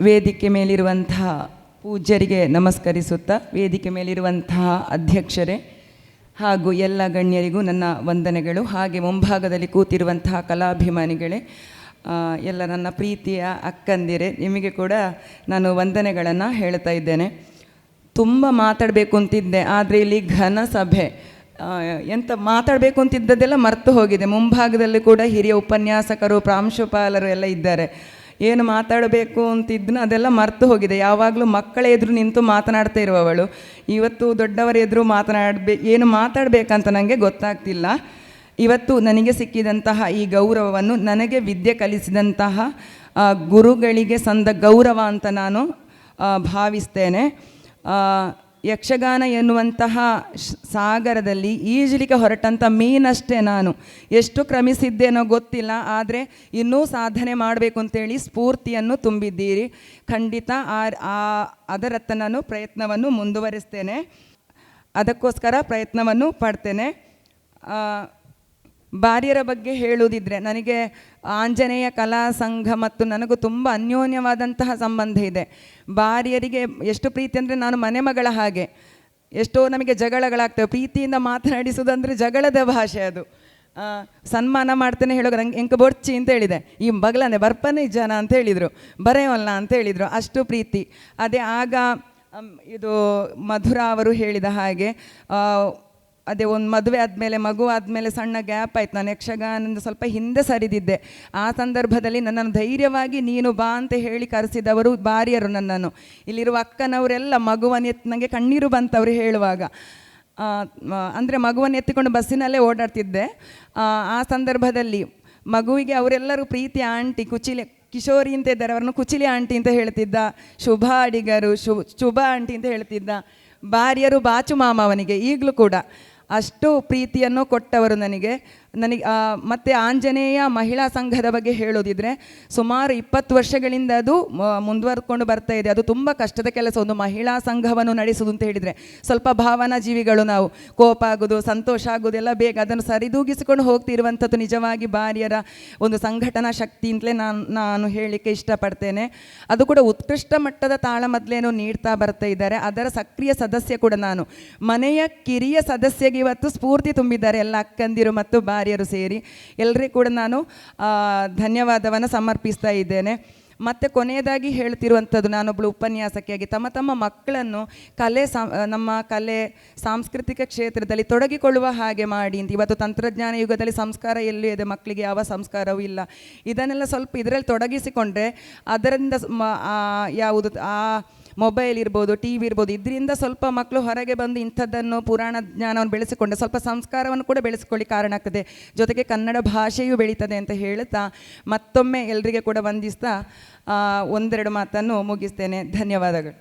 ವೇದಿಕೆ ಮೇಲಿರುವಂತಹ ಪೂಜ್ಯರಿಗೆ ನಮಸ್ಕರಿಸುತ್ತಾ ವೇದಿಕೆ ಮೇಲಿರುವಂತಹ ಅಧ್ಯಕ್ಷರೇ ಹಾಗೂ ಎಲ್ಲ ಗಣ್ಯರಿಗೂ ನನ್ನ ವಂದನೆಗಳು. ಹಾಗೆ ಮುಂಭಾಗದಲ್ಲಿ ಕೂತಿರುವಂತಹ ಕಲಾಭಿಮಾನಿಗಳೇ ಎಲ್ಲ ನನ್ನ ಪ್ರೀತಿಯ ಅಕ್ಕಂದಿರೆ, ನಿಮಗೆ ಕೂಡ ನಾನು ವಂದನೆಗಳನ್ನು ಹೇಳ್ತಾ ಇದ್ದೇನೆ. ತುಂಬ ಮಾತಾಡಬೇಕು ಅಂತಿದ್ದೆ, ಆದರೆ ಇಲ್ಲಿ ಘನ ಸಭೆ. ಎಂಥ ಮಾತಾಡಬೇಕು ಅಂತಿದ್ದದ್ದೆಲ್ಲ ಮರೆತು ಹೋಗಿದೆ. ಮುಂಭಾಗದಲ್ಲಿ ಕೂಡ ಹಿರಿಯ ಉಪನ್ಯಾಸಕರು, ಪ್ರಾಂಶುಪಾಲರು ಎಲ್ಲ ಇದ್ದಾರೆ. ಏನು ಮಾತಾಡಬೇಕು ಅಂತಿದ್ನ ಅದೆಲ್ಲ ಮರೆತು ಹೋಗಿದೆ. ಯಾವಾಗಲೂ ಮಕ್ಕಳ ಎದುರು ನಿಂತು ಮಾತನಾಡ್ತಾ ಇರುವವಳು. ಇವತ್ತು ದೊಡ್ಡವರ ಎದುರು ಮಾತನಾಡಬೇ, ಏನು ಮಾತಾಡಬೇಕಂತ ನನಗೆ ಗೊತ್ತಾಗ್ತಿಲ್ಲ. ಇವತ್ತು ನನಗೆ ಸಿಕ್ಕಿದಂತಹ ಈ ಗೌರವವನ್ನು, ನನಗೆ ವಿದ್ಯೆ ಕಲಿಸಿದಂತಹ ಗುರುಗಳಿಗೆ ಸಂದ ಗೌರವ ಅಂತ ನಾನು ಭಾವಿಸ್ತೇನೆ. ಯಕ್ಷಗಾನ ಎನ್ನುವಂತಹ ಸಾಗರದಲ್ಲಿ ಈಜಲಿಕ್ಕೆ ಹೊರಟಂಥ ಮೀನಷ್ಟೇ ನಾನು. ಎಷ್ಟು ಕ್ರಮಿಸಿದ್ದೇನೋ ಗೊತ್ತಿಲ್ಲ, ಆದರೆ ಇನ್ನೂ ಸಾಧನೆ ಮಾಡಬೇಕು ಅಂತೇಳಿ ಸ್ಫೂರ್ತಿಯನ್ನು ತುಂಬಿದ್ದೀರಿ. ಖಂಡಿತ ಆ ಅದರತ್ತ ನಾನು ಪ್ರಯತ್ನವನ್ನು ಮುಂದುವರಿಸ್ತೇನೆ. ಅದಕ್ಕೋಸ್ಕರ ಪ್ರಯತ್ನವನ್ನು ಪಡ್ತೇನೆ. ಬಾರ್ಯರ ಬಗ್ಗೆ ಹೇಳುವುದಿದ್ರೆ ನನಗೆ ಆಂಜನೇಯ ಕಲಾ ಸಂಘ ಮತ್ತು ನನಗೂ ತುಂಬ ಅನ್ಯೋನ್ಯವಾದಂತಹ ಸಂಬಂಧ ಇದೆ. ಬಾರ್ಯರಿಗೆ ಎಷ್ಟು ಪ್ರೀತಿ ಅಂದರೆ ನಾನು ಮನೆ ಮಗಳ ಹಾಗೆ. ಎಷ್ಟೋ ನಮಗೆ ಜಗಳಗಳಾಗ್ತವೆ. ಪ್ರೀತಿಯಿಂದ ಮಾತನಾಡಿಸೋದಂದರೆ ಜಗಳದ ಭಾಷೆ ಅದು. ಸನ್ಮಾನ ಮಾಡ್ತೇನೆ ಹೇಳೋಕೆ ನಂಗೆ ಎಂಕ ಬೊರ್ಚಿ ಅಂತ ಹೇಳಿದೆ. ಈ ಬಗಲನೆ ಬರ್ಪನೆ ಜನ ಅಂತ ಹೇಳಿದರು. ಬರೆಯೋಲ್ಲ ಅಂತ ಹೇಳಿದರು. ಅಷ್ಟು ಪ್ರೀತಿ. ಅದೇ ಆಗ ಇದು ಮಧುರ ಅವರು ಹೇಳಿದ ಹಾಗೆ ಅದೇ ಒಂದು ಮದುವೆ ಆದಮೇಲೆ ಮಗು ಆದಮೇಲೆ ಸಣ್ಣ ಗ್ಯಾಪ್ ಆಯ್ತು. ನಾನು ಯಕ್ಷಗಾನದಿಂದ ಸ್ವಲ್ಪ ಹಿಂದೆ ಸರಿದಿದ್ದೆ. ಆ ಸಂದರ್ಭದಲ್ಲಿ ನನ್ನನ್ನು ಧೈರ್ಯವಾಗಿ ನೀನು ಬಾ ಅಂತ ಹೇಳಿ ಕರೆಸಿದವರು ಬಾರಿಯರು ನನ್ನನ್ನು. ಇಲ್ಲಿರುವ ಅಕ್ಕನವರೆಲ್ಲ ಮಗುವನ್ನು ನನಗೆ ಕಣ್ಣೀರು ಬಂತವರು ಹೇಳುವಾಗ. ಅಂದರೆ ಮಗುವನ್ನು ಎತ್ತಿಕೊಂಡು ಬಸ್ಸಿನಲ್ಲೇ ಓಡಾಡ್ತಿದ್ದೆ. ಆ, ಆ ಸಂದರ್ಭದಲ್ಲಿ ಮಗುವಿಗೆ ಅವರೆಲ್ಲರೂ ಪ್ರೀತಿ ಆಂಟಿ ಕುಚಿಲೆ ಕಿಶೋರಿ ಅಂತ ಇದ್ದಾರೆ. ಅವರನ್ನು ಕುಚಿಲಿ ಆಂಟಿ ಅಂತ ಹೇಳ್ತಿದ್ದ ಶುಭ ಅಡಿಗರು ಶು ಶುಭ ಆಂಟಿ ಅಂತ ಹೇಳ್ತಿದ್ದ ಬಾರಿಯರು ಬಾಚು ಮಾಮ ಅವನಿಗೆ ಈಗಲೂ ಕೂಡ. ಅಷ್ಟು ಪ್ರೀತಿಯನ್ನು ಕೊಟ್ಟವರು ನನಗೆ. ನನಗೆ ಮತ್ತು ಆಂಜನೇಯ ಮಹಿಳಾ ಸಂಘದ ಬಗ್ಗೆ ಹೇಳೋದಿದ್ರೆ, ಸುಮಾರು ಇಪ್ಪತ್ತು ವರ್ಷಗಳಿಂದ ಅದು ಮುಂದುವರ್ಕೊಂಡು ಬರ್ತಾ ಇದೆ. ಅದು ತುಂಬ ಕಷ್ಟದ ಕೆಲಸ. ಒಂದು ಮಹಿಳಾ ಸಂಘವನ್ನು ನಡೆಸೋದು ಅಂತ ಹೇಳಿದರೆ, ಸ್ವಲ್ಪ ಭಾವನಾ ಜೀವಿಗಳು ನಾವು, ಕೋಪ ಆಗೋದು, ಸಂತೋಷ ಆಗೋದೆಲ್ಲ ಬೇಗ ಅದನ್ನು ಸರಿದೂಗಿಸಿಕೊಂಡು ಹೋಗ್ತಿರುವಂಥದ್ದು ನಿಜವಾಗಿ ಬಾರಿಯರ ಒಂದು ಸಂಘಟನಾ ಶಕ್ತಿ ಅಂತಲೇ ನಾನು ನಾನು ಹೇಳಲಿಕ್ಕೆ ಇಷ್ಟಪಡ್ತೇನೆ. ಅದು ಕೂಡ ಉತ್ಕೃಷ್ಟ ಮಟ್ಟದ ತಾಳಮದ್ಲೇನು ನೀಡ್ತಾ ಬರ್ತಾ ಇದ್ದಾರೆ. ಅದರ ಸಕ್ರಿಯ ಸದಸ್ಯ ಕೂಡ ನಾನು. ಮನೆಯ ಕಿರಿಯ ಸದಸ್ಯಗೆ ಇವತ್ತು ಸ್ಫೂರ್ತಿ ತುಂಬಿದ್ದಾರೆ. ಎಲ್ಲ ಅಕ್ಕಂದಿರು ಮತ್ತು ಬಾರಿಯರು ಸೇರಿ ಎಲ್ಲರಿಗೂ ಕೂಡ ನಾನು ಧನ್ಯವಾದವನ್ನು ಸಮರ್ಪಿಸ್ತಾ ಇದ್ದೇನೆ. ಮತ್ತು ಕೊನೆಯದಾಗಿ ಹೇಳ್ತಿರುವಂಥದ್ದು ನಾನೊಬ್ಬಳು ಉಪನ್ಯಾಸಕಿಯಾಗಿ, ತಮ್ಮ ತಮ್ಮ ಮಕ್ಕಳನ್ನು ಕಲೆ ನಮ್ಮ ಕಲೆ ಸಾಂಸ್ಕೃತಿಕ ಕ್ಷೇತ್ರದಲ್ಲಿ ತೊಡಗಿಕೊಳ್ಳುವ ಹಾಗೆ ಮಾಡಿ ಅಂತ. ಇವತ್ತು ತಂತ್ರಜ್ಞಾನ ಯುಗದಲ್ಲಿ ಸಂಸ್ಕಾರ ಎಲ್ಲೂ ಇದೆ ಮಕ್ಕಳಿಗೆ, ಯಾವ ಸಂಸ್ಕಾರವೂ ಇಲ್ಲ. ಇದನ್ನೆಲ್ಲ ಸ್ವಲ್ಪ ಇದರಲ್ಲಿ ತೊಡಗಿಸಿಕೊಂಡ್ರೆ ಅದರಿಂದ ಯಾವುದು, ಆ ಮೊಬೈಲ್ ಇರ್ಬೋದು ಟಿ ವಿ ಇರ್ಬೋದು, ಇದರಿಂದ ಸ್ವಲ್ಪ ಮಕ್ಕಳು ಹೊರಗೆ ಬಂದು ಇಂಥದ್ದನ್ನು ಪುರಾಣ ಜ್ಞಾನವನ್ನು ಬೆಳೆಸಿಕೊಂಡು ಸ್ವಲ್ಪ ಸಂಸ್ಕಾರವನ್ನು ಕೂಡ ಬೆಳೆಸ್ಕೊಳ್ಳಿ ಕಾರಣ ಆಗ್ತದೆ ಜೊತೆಗೆ ಕನ್ನಡ ಭಾಷೆಯೂ ಬೆಳೀತದೆ ಅಂತ ಹೇಳ್ತಾ ಮತ್ತೊಮ್ಮೆ ಎಲ್ಲರಿಗೆ ಕೂಡ ವಂದಿಸ್ತಾ ಒಂದೆರಡು ಮಾತನ್ನು ಮುಗಿಸ್ತೇನೆ. ಧನ್ಯವಾದಗಳು.